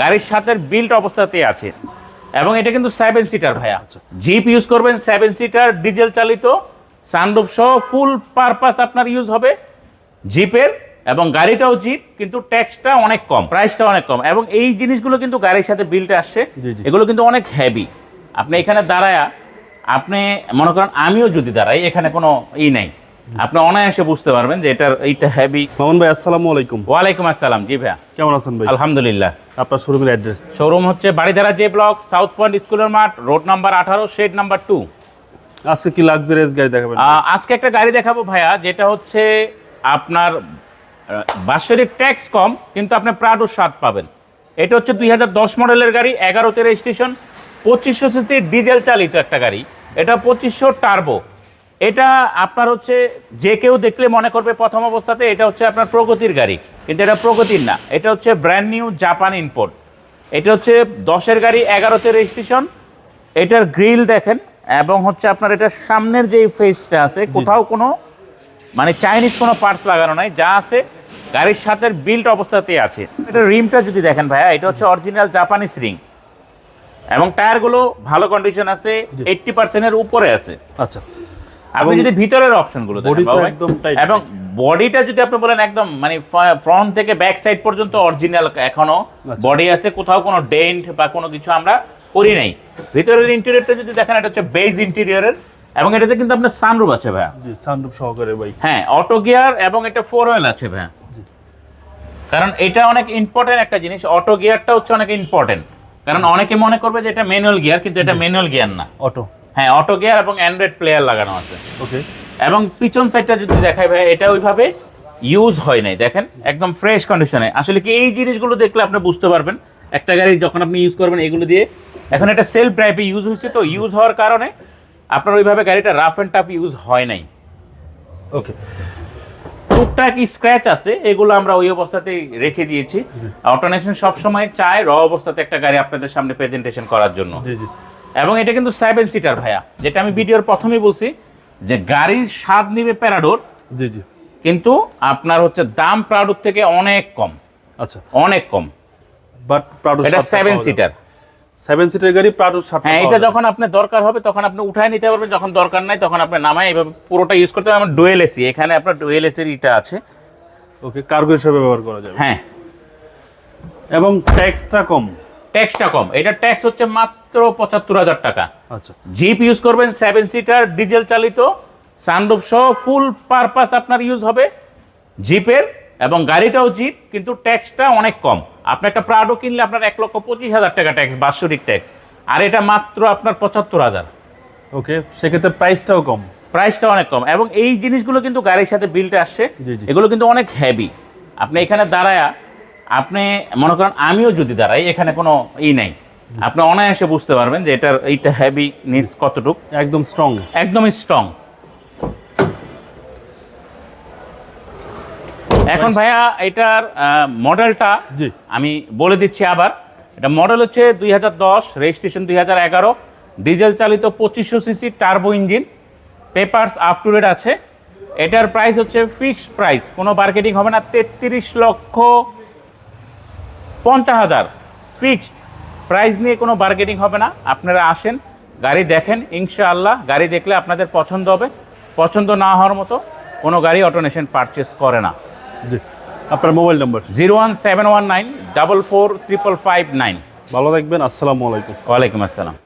গাড়ির সাথে বিল্ট অবস্থাতেই আছে। এবং এটা কিন্তু সেভেন সিটার ভাইয়া। জিপ ইউজ করবেন সেভেন সিটার ডিজেল চালিত সানরুফ সহ ফুল পারপাস আপনার ইউজ হবে জিপের এবং গাড়িটাও জিপ কিন্তু ট্যাক্সটা অনেক কম প্রাইসটা অনেক কম। এবং এই জিনিসগুলো কিন্তু গাড়ির সাথে বিলটা আসছে। এগুলো কিন্তু অনেক হেভি আপনি এখানে দাঁড়ায়া আপনি মনে করেন আমিও যদি দাঁড়াই এখানে কোনো ই নাই। আপনি অনায়াসে বুঝতে পারবেন যে এটার এইটা হেভি মামুন ভাই আসসালামু আলাইকুম। ওয়ালাইকুম আসসালাম জি ভাইয়া। কেমন আছেন ভাই? আলহামদুলিল্লাহ। আপনার শোরুমের অ্যাড্রেস শোরুম হচ্ছে Baridhara J block south point স্কুলের মাঠ রোড নাম্বার আঠারো শেড নাম্বার টু আজকে কি লাক্সারিয়াস গাড়ি দেখাবেন? আজকে একটা গাড়ি দেখাবো ভাইয়া যেটা হচ্ছে আপনার বাৎসরিক ট্যাক্স কম কিন্তু আপনি প্রাডোর স্বাদ পাবেন। এটা হচ্ছে দুই হাজার দশ মডেলের গাড়ি এগারোতে রেজিস্ট্রেশন পঁচিশশো সিসি ডিজেল চালিত একটা গাড়ি। এটা পঁচিশশো টার্বো এটা আপনার হচ্ছে যে কেউ দেখলে মনে করবে প্রথম অবস্থাতে এটা হচ্ছে আপনার প্রগতির গাড়ি কিন্তু এটা প্রগতির না। এটা হচ্ছে ব্র্যান্ড নিউ জাপান ইম্পোর্ট এটা হচ্ছে দশের গাড়ি এগারোতে রেজিস্ট্রেশন এটার গ্রিল দেখেন এবং হচ্ছে আপনার এটার সামনের যে ফেসটা আছে কোথাও কোনো মানে চাইনিজ কোনো পার্টস লাগানো নাই যা আছে গাড়ির সাথে বিল্ট অবস্থাতেই আছে। এটা রিমটা যদি দেখেন ভাইয়া এটা হচ্ছে অরিজিনাল জাপানিজ রিং এবং টায়ারগুলো ভালো কন্ডিশন আছে এইট্টি পার্সেন্টের উপরে আছে। আচ্ছা। আপনি যদি ভিতরের অপশনগুলো একদম এবং বডিটা যদি আপনি বলেন একদম মানে ফ্রন্ট থেকে ব্যাক সাইড পর্যন্ত অরিজিনাল এখনও আচ্ছা। বডি আছে কোথাও কোনো ডেন্ট বা কোনো কিছু আমরা করি নাই। ভিতরের ইন্টেরিয়রটা যদি দেখেন এটা হচ্ছে বেজ ইন্টেরিয়রের এবং এটাতে কিন্তু আপনার সানরুফ আছে ভাইয়া। জি সানরূপ সহকারে ভাই হ্যাঁ অটো গিয়ার এবং এটা ফোর হুইল আছে ভাইয়া। কারণ এটা অনেক ইম্পর্টেন্ট একটা জিনিস অটো গিয়ারটা হচ্ছে অনেক ইম্পর্টেন্ট কারণ অনেকে মনে করবে যে এটা ম্যানুয়াল গিয়ার কিন্তু এটা ম্যানুয়াল গিয়ার না। অটো হ্যাঁ অটো গিয়ার এবং অ্যান্ড্রয়েড প্লেয়ার লাগানো আছে। ওকে এবং পিছন সাইডটা যদি দেখাই ভাই এটা ওইভাবে ইউজ হয় নাই দেখেন একদম ফ্রেশ কন্ডিশনে আসলে কি এই জিনিসগুলো দেখলে আপনি বুঝতে পারবেন? একটা গাড়ি যখন আপনি ইউজ করবেন এগুলো দিয়ে। এখন এটা সেলফ ড্রাইভে ইউজ হয়েছে তো ইউজ হওয়ার কারণে আপনার ওইভাবে গাড়িটা রাফ অ্যান্ড টাফ ইউজ হয় নাই। ওকে টুকটাক স্ক্র্যাচ আছে এগুলো আমরা ওই অবস্থাতেই রেখে দিয়েছি। অটোনেশন সবসময় চায় র অবস্থাতে একটা গাড়ি আপনাদের সামনে প্রেজেন্টেশন করার জন্য। জি জি। এবং এটা কিন্তু সেভেন সিটার ভাইয়া যেটা আমি ভিডিওর প্রথমেই বলছি যে গাড়ির স্বাদ নিবে প্যারাডোর জি জি। কিন্তু আপনার হচ্ছে দাম প্রাডোর থেকে অনেক কম। আচ্ছা। অনেক কম। বাট প্রাডো এটা সেভেন সিটার সেভেন সিটার গাড়ি প্রাডো সাত হ্যাঁ এটা যখন আপনার দরকার হবে তখন আপনি উঠায় নিতে পারবেন যখন দরকার নাই তখন আপনি নামায় এভাবে পুরোটা ইউজ করতে পারবেন। ডুয়েল এসি এখানে আপনার ডুয়েল এসির ইটা আছে। ওকে কার্গো হিসেবে ব্যবহার করা যাবে। হ্যাঁ। এবং ট্যাক্সটা কম। ট্যাক্সটা কম। এটা ট্যাক্স হচ্ছে মাত্র পঁচাত্তর হাজার টাকা। আচ্ছা। জিপ ইউজ করবেন সেভেন সিটার ডিজেল চালিত সানরুফ সহ ফুল পারপাস আপনার ইউজ হবে জিপের এবং গাড়িটাও জিপ কিন্তু ট্যাক্সটা অনেক কম। আপনি একটা প্রাডো কিনলে আপনার এক লক্ষ পঁচিশ হাজার টাকা ট্যাক্স বাৎসরিক ট্যাক্স আর এটা মাত্র আপনার পঁচাত্তর হাজার। ওকে সেক্ষেত্রে প্রাইসটাও কম। প্রাইসটা অনেক কম এবং এই জিনিসগুলো কিন্তু গাড়ির সাথে বিলটা আসছে। এগুলো কিন্তু অনেক হেভি আপনি এখানে দাঁড়ায়া আপনি মনে করেন আমিও যদি দাঁড়াই এখানে কোনো ই নাই। আপনি অনায়াসে বুঝতে পারবেন যে এটার এইটা হেভি নিচ কতটুক। একদম স্ট্রং একদমই স্ট্রং এখন ভাইয়া এটার মডেলটা জি। আমি বলে দিচ্ছি আবার। এটা মডেল হচ্ছে দুই হাজার দশ রেজিস্ট্রেশন দুই হাজার এগারো। ডিজেল চালিত পঁচিশশো CC turbo engine papers up to date আছে। এটার প্রাইস হচ্ছে ফিক্সড প্রাইস কোনো মার্কেটিং হবে না তেত্রিশ লক্ষ পঞ্চাশ হাজার। ফিক্সড। প্রাইস নিয়ে কোনো বার্গেনিং হবে না। আপনারা আসেন গাড়ি দেখেন ইনশাআল্লাহ গাড়ি দেখলে আপনাদের পছন্দ হবে। পছন্দ না হওয়ার মতো কোনো গাড়ি অটোনেশন পারচেস করে না। জি। আপনার mobile number? Zero one seven one nine double four triple five nine. ভালো থাকবেন আসসালামু আলাইকুম। ওয়ালাইকুম আসসালাম।